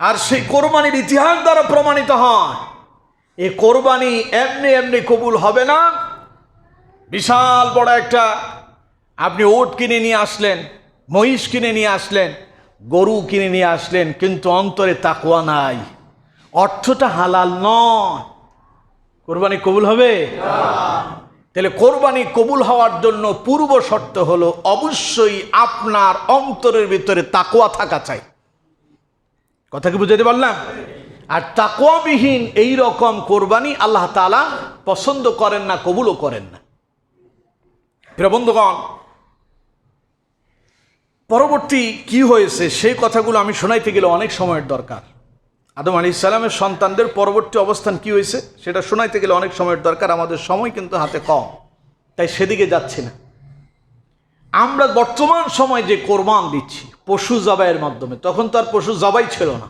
আর সেই কোরবানির ইতিহাস দ্বারা প্রমাণিত হয়। এ কোরবানি এমনি এমনি কবুল হবে না। বিশাল বড় একটা, আপনি ওট কিনে নিয়ে আসলেন, মহিষ কিনে নিয়ে আসলেন, গরু কিনে নিয়ে আসলেন, কিন্তু অন্তরে তাকুয়া নাই। অর্থটা হালাল নয়। কোরবানি কবুল হবে? তাহলে কোরবানি কবুল হওয়ার জন্য পূর্ব শর্ত হলো, অবশ্যই আপনার অন্তরের ভিতরে তাকুয়া থাকা চাই। কথা কি বুঝাতে পারলাম? আর তাকুয়াবিহীন এই রকম কোরবানি আল্লাহ তালা পছন্দ করেন না, কবুলও করেন না। বন্ধুগণ, পরবর্তী কি হয়েছে সেই কথাগুলো আমি শোনাইতে গেলে অনেক সময়ের দরকার। আদম আলী ইসলামের সন্তানদের পরবর্তী অবস্থান কি হয়েছে সেটা শোনাইতে গেলে অনেক সময়ের দরকার, আমাদের সময় কিন্তু হাতে কম, তাই সেদিকে যাচ্ছি না। আমরা বর্তমান সময় যে কোরবান দিচ্ছি, পশু জবাইয়ের মাধ্যমে, তখন তো আর পশু জবাই ছিল না।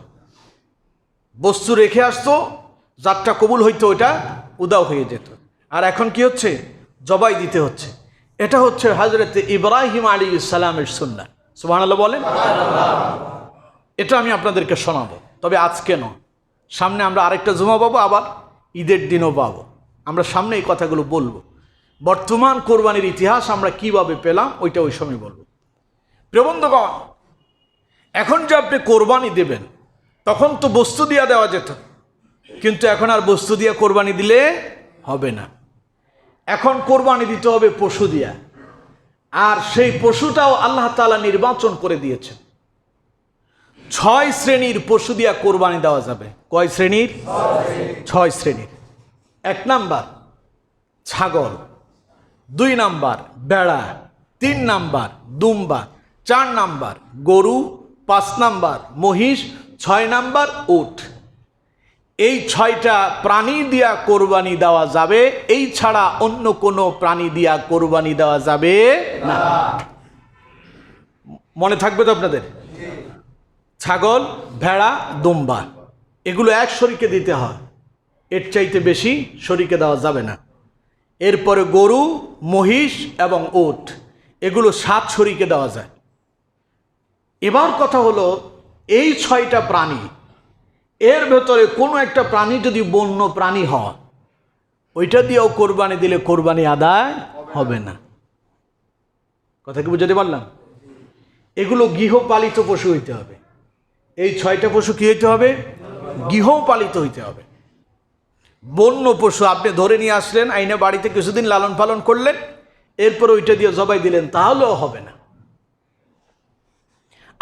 বস্তু রেখে আসতো যাত্রা কবুল হইতো ওটা উদাও হয়ে যেত। আর এখন কি হচ্ছে? জবাই দিতে হচ্ছে। এটা হচ্ছে হজরত ইব্রাহিম আলী ইসালামের সুন্না সুবাহ বলেন? এটা আমি আপনাদেরকে শোনাবো, তবে আজকে নয়। সামনে আমরা আরেকটা জমা পাবো, আবার ঈদের দিনও পাবো। আমরা সামনে এই কথাগুলো বলব। বর্তমান কোরবানির ইতিহাস আমরা কীভাবে পেলাম, ওইটা ওই সময় বলব। প্রবন্ধগণ এখন যে আপনি কোরবানি দেবেন, তখন তো বস্তু দিয়া দেওয়া যেত। কিন্তু এখন আর বস্তু দিয়া কোরবানি দিলে হবে না। এখন কোরবানি দিতে হবে পশু দিয়া। আর সেই পশুটাও আল্লাহ তালা নির্বাচন করে দিয়েছেন। ছয় শ্রেণির পশু দিয়া কোরবানি দেওয়া যাবে। কয় শ্রেণির? ছয় শ্রেণির। এক নাম্বার, ছাগল। দুই নাম্বার, বেড়া। তিন নাম্বার, দুম্বা। চার নাম্বার, গরু। পাঁচ নাম্বার, মহিষ। ছয় নাম্বার, উট। এই ছয়টা প্রাণী দিয়া কোরবানি দেওয়া যাবে। এই ছাড়া অন্য কোনো প্রাণী দিয়া কোরবানি দেওয়া যাবে না। মনে থাকবে তো আপনাদের? ছাগল, ভেড়া, দুম্বা। এগুলো এক শরীকে দিতে হয়। এর চাইতে বেশি শরীকে দেওয়া যাবে না। এরপরে গরু, মহিষ এবং ওট এগুলো সাত শরীকে দেওয়া যায়। এবার কথা হলো, এই ছয়টা প্রাণী, এর ভেতরে কোনো একটা প্রাণী যদি বন্য প্রাণী হয়, ওইটা দিয়েও কোরবানি দিলে কোরবানি আদায় হবে না। কথা কি বুঝাতে পারলাম? এগুলো গৃহপালিত পশু হইতে হবে। এই ছয়টা পশু কি হইতে হবে? গৃহপালিত হইতে হবে। বন্য পশু আপনি ধরে নিয়ে আসলেন, আইনে বাড়িতে কিছুদিন লালন পালন করলেন, এরপর ওইটা দিয়ে জবাই দিলেন, তাহলেও হবে না।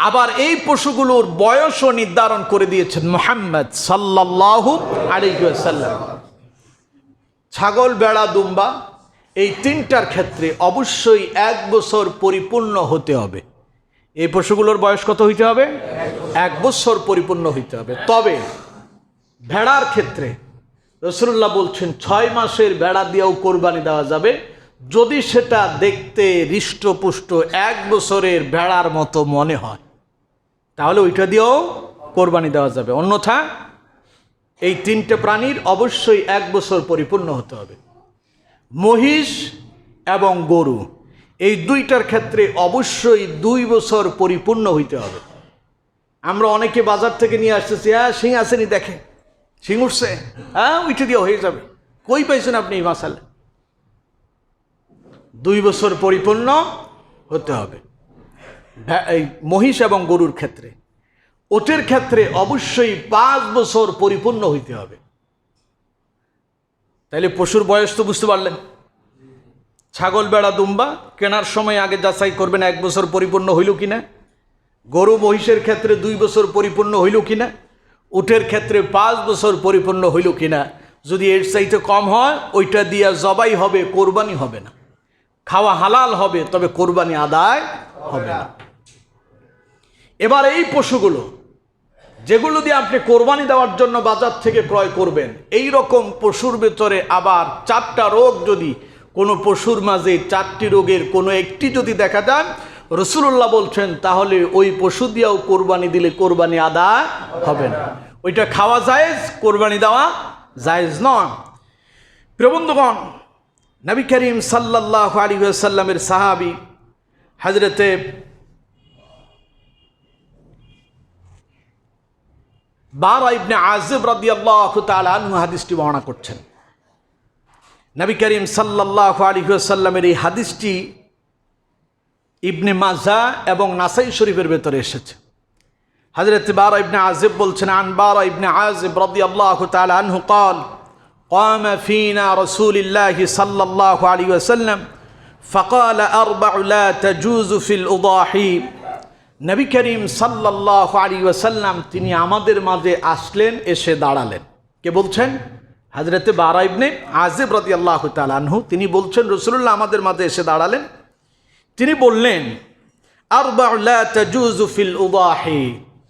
আবার এই পশুগুলোর বয়সও নির্ধারণ করে দিয়েছেন মোহাম্মদ সাল্লাহ আলিহাল্লাম ছাগল, বেড়া, দুম্বা, এই তিনটার ক্ষেত্রে অবশ্যই এক বছর পরিপূর্ণ হতে হবে। এই পশুগুলোর বয়স কত হইতে হবে? এক বছর পরিপূর্ণ হইতে হবে। তবে ভেড়ার ক্ষেত্রে রসুল্লাহ বলছেন, ছয় মাসের বেড়া দিয়েও কোরবানি দেওয়া যাবে। যদি সেটা দেখতে হৃষ্টপুষ্ট, এক বছরের ভেড়ার মতো মনে হয়, তাহলে ওইটা দিয়েও কোরবানি দেওয়া যাবে। অন্যথা, এই তিনটে প্রাণীর অবশ্যই এক বছর পরিপূর্ণ হতে হবে। মহিষ এবং গরু, এই দুইটার ক্ষেত্রে অবশ্যই দুই বছর পরিপূর্ণ হইতে হবে। আমরা অনেকে বাজার থেকে নিয়ে আসতেছি হ্যাঁ সিং আসেনি দেখে সিং। উঠছে হ্যাঁ উঠে দিয়ে হয়ে যাবে। কই পাইছেন আপনি এই মাসালে? দুই বছর পরিপূর্ণ হতে হবে। এই মহিষ এবং গরুর ক্ষেত্রে। ওটের ক্ষেত্রে অবশ্যই পাঁচ বছর পরিপূর্ণ হইতে হবে। তাইলে পশুর বয়স তো বুঝতে পারলেন। ছাগল বেড়া দুম্বা, কেনার সময় আগে যাচাই করবেন এক বছর পরিপূর্ণ হইল কিনা। গরু মহিষের ক্ষেত্রে দুই বছর পরিপূর্ণ হইল কিনা। উটের ক্ষেত্রে পাঁচ বছর পরিপূর্ণ হইল কিনা, যদি এর চাইতে কম হয়, ওইটা দিয়া জবাই হবে, কোরবানি হবে না। খাওয়া হালাল হবে, তবে কোরবানি আদায় হবে না। এবার এই পশুগুলো, যেগুলো দিয়ে আপনি কোরবানি দেওয়ার জন্য বাজার থেকে ক্রয় করবেন, এই রকম পশুর ভেতরে আবার চারটা রোগ যদি কোনো পশুর মাঝে, চারটি রোগের কোনো একটি যদি দেখা যান রসুল্লাহ বলছেন, তাহলে ওই পশু দিয়েও কোরবানি দিলে কোরবানি আদা হবে না। ওইটা খাওয়া জায়েজ, কোরবানি দেওয়া জায়েজ নয়। প্রবন্ধগণ নবী করিম সাল্লাহ আলী সাল্লামের সাহাবি হজরতে বারা ইবনে আজিব রাদিয়াল্লাহু তাআলা আনহু হাদিসটি বর্ণনা করছেন। নবী করিম সাল্লাল্লাহু আলাইহি ওয়াসাল্লামের এই হাদিসটি ইবনে মাজা এবং নাসাই শরীফের ভেতরে এসেছে হজরত বারা ইবনে আজিব বলছেন আন বারা ইবনে আজিব রাদিয়াল্লাহু তাআলা আনহু قال قام فينا رسول الله صلى الله عليه وسلم فقال أربع لا تجوز في الأضاحي নবী করিম সাল্লাল্লাহু আলাইহি ওয়াসাল্লাম তিনি আমাদের মাঝে আসলেন এসে দাঁড়ালেন কে বলছেন হজরতে বারা ইবনে আজিব রাদিয়াল্লাহু তাআলা আনহু তিনি বলছেন রসুল্লাহ আমাদের মাঝে এসে দাঁড়ালেন তিনি বললেন তাজুজু ফিল উদাহি।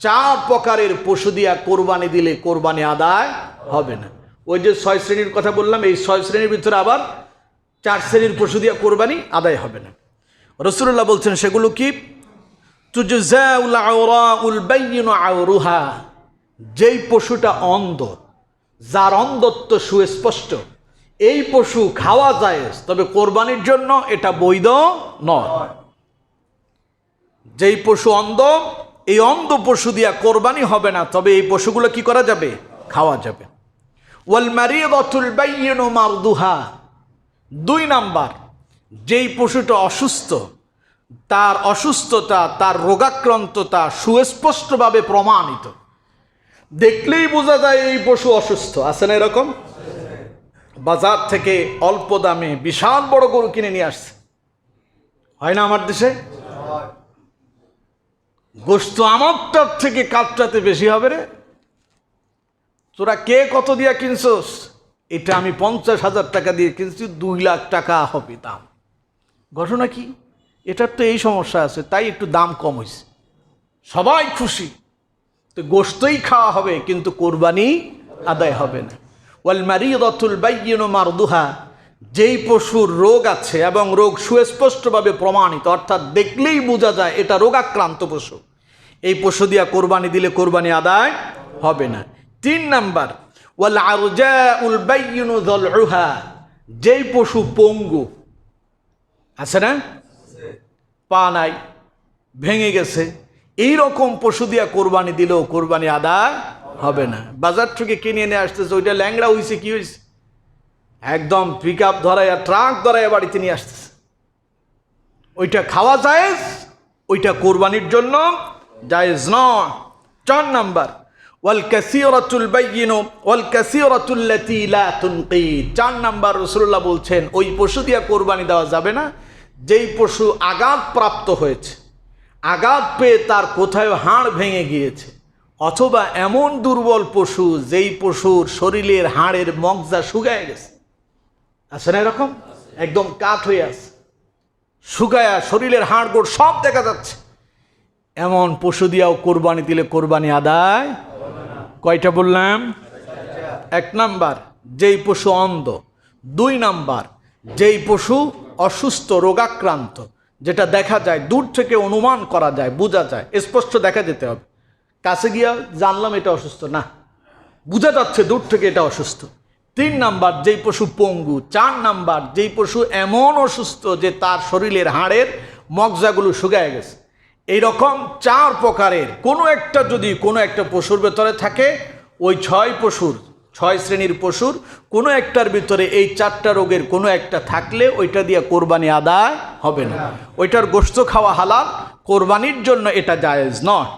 চার প্রকারের পশু দিয়া কোরবানি দিলে কোরবানি আদায় হবে না। ওই যে ছয় শ্রেণির কথা বললাম, এই ছয় শ্রেণির ভিতরে আবার চার শ্রেণির পশু দিয়া কোরবানি আদায় হবে না। রসুল্লাহ বলছেন, সেগুলো কি? যেই পশুটা অন্ধ, যার অন্ধত্ব সুস্পষ্ট এই পশু খাওয়া যায়, তবে কোরবানির জন্য এটা বৈধ নয়। যেই পশু অন্ধ, এই অন্ধ পশু দিয়া কোরবানি হবে না, তবে এই পশুগুলো কি করা যাবে? খাওয়া যাবে। ওয়াল মারিয়াতুল বাইয়িনু মারদুহা। দুই নাম্বার, যেই পশুটা অসুস্থ, তার অসুস্থতা, তার রোগাক্রান্ততা সুস্পষ্টভাবে প্রমাণিত। দেখলেই বোঝা যায় এই পশু অসুস্থ। আছে না এরকম? বাজার থেকে অল্প দামে বিশাল বড় গরু কিনে নিয়ে আসছে। হয় না আমার দেশে? গোস্ত আমারটার থেকে কাপটাতে বেশি হবে রে। তোরা কে কত দিয়া কিনছস? এটা আমি পঞ্চাশ হাজার টাকা দিয়ে কিনছি, দুই লাখ টাকা হবে দাম। ঘটনা কি? এটার তো এই সমস্যা আছে, তাই একটু দাম কম হয়েছে সবাই খুশি। তো গোস্তই খাওয়া হবে, কিন্তু কোরবানি আদায় হবে না। ওয়াল মারিদাতুল বাইয়িনু মারদুহা। যেই পশুর রোগ আছে এবং রোগ সুস্পষ্টভাবে প্রমাণিত, অর্থাৎ দেখলেই বোঝা যায় এটা রোগাক্রান্ত পশু। এই পশু দিয়া কোরবানি দিলে কোরবানি আদায় হবে না। তিন নাম্বার ওয়াল আরজাউল বাইয়িনু যলউহা। যেই পশু পঙ্গু, আছে না? পা নাই, ভেঙে গেছে। এই রকম পশু দিয়া কোরবানি দিলেও কোরবানি আদায় হবে না। বাজার থেকে কিনে এনে আসতেছে, ওইটা ল্যাংড়া হয়েছে কি হয়েছে একদম পিক আপ ধরাইয়া ট্রাক ধরাইয়া বাড়িতে নিয়ে আসতেছে। ওইটা খাওয়া জায়েজ, ওইটা কোরবানির জন্য জায়েজ নয়। চার নাম্বার, ওয়াল কাসিরাতুল বাইয়িনু, ওয়াল কাসিরাতুল্লাতী লা তুনকিদ চার নাম্বার রাসূলুল্লাহ বলছেন, ওই পশু দিয়া কোরবানি দেওয়া যাবে না, যেই পশু আঘাত প্রাপ্ত হয়েছে, আঘাত পেয়ে তার কোথায় হাড় ভেঙে গিয়েছে। অথবা এমন দুর্বল পশু যেই পশুর শরীরের হাড়ের মগজা শুকায় গেছে। আছে না এরকম? একদম কাঠ হয়ে আছে। শুকায়া শরীরের হাড় গোড় সব দেখা যাচ্ছে। এমন পশু দিয়াও কোরবানি দিলে কোরবানি আদায় কয়টা বললাম? এক নাম্বার, যেই পশু অন্ধ। দুই নাম্বার, যেই পশু অসুস্থ, রোগাক্রান্ত, যেটা দেখা যায়, দূর থেকে অনুমান করা যায়, বোঝা যায়, স্পষ্ট দেখা যেতে হবে। কাছে গিয়া জানলাম এটা অসুস্থ, না। বোঝা যাচ্ছে দূর থেকে এটা অসুস্থ। তিন নাম্বার, যেই পশু পঙ্গু, চার নাম্বার, যেই পশু এমন অসুস্থ যে তার শরীরের হাড়ের মগজাগুলো শুকায় গেছে। এই রকম চার প্রকারের, কোনো একটা যদি কোনো একটা পশুর ভেতরে থাকে, ওই ছয় পশুর, ছয় শ্রেণির পশুর, কোনো একটার ভিতরে এই চারটা রোগের কোনো একটা থাকলে ওইটা দিয়ে কোরবানি আদায় হবে না। ওইটার গোস্ত খাওয়া হালাল, কোরবানির জন্য এটা জায়েজ নয়।